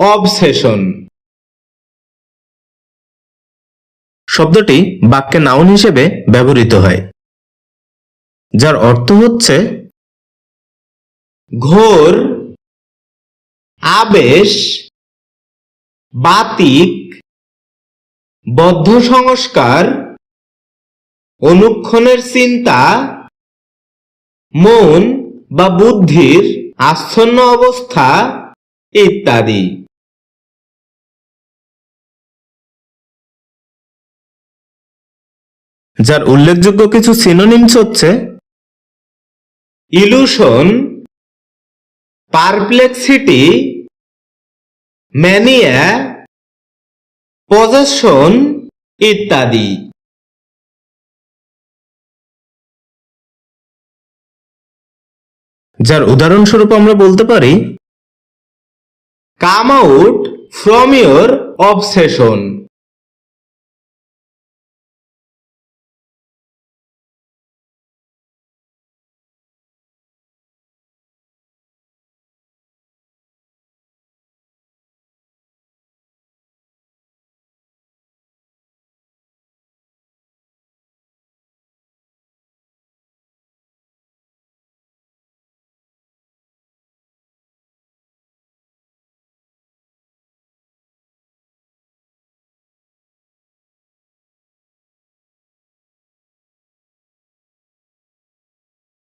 Obsession. শব্দটি বাক্যে noun হিসেবে ব্যবহৃত হয়, যার অর্থ হচ্ছে ঘোর, আবেশ, বাতিক, বদ্ধ সংস্কার, অনুক্ষণের চিন্তা, মন বা বুদ্ধির আচ্ছন্ন অবস্থা ইত্যাদি। যার উল্লেখযোগ্য কিছু সিনোনিমস হচ্ছে ইলুশন পারপ্লেক্সিটি ম্যানিয়া পজেশন ইত্যাদি। যার উদাহরণস্বরূপ আমরা বলতে পারি come out from your obsession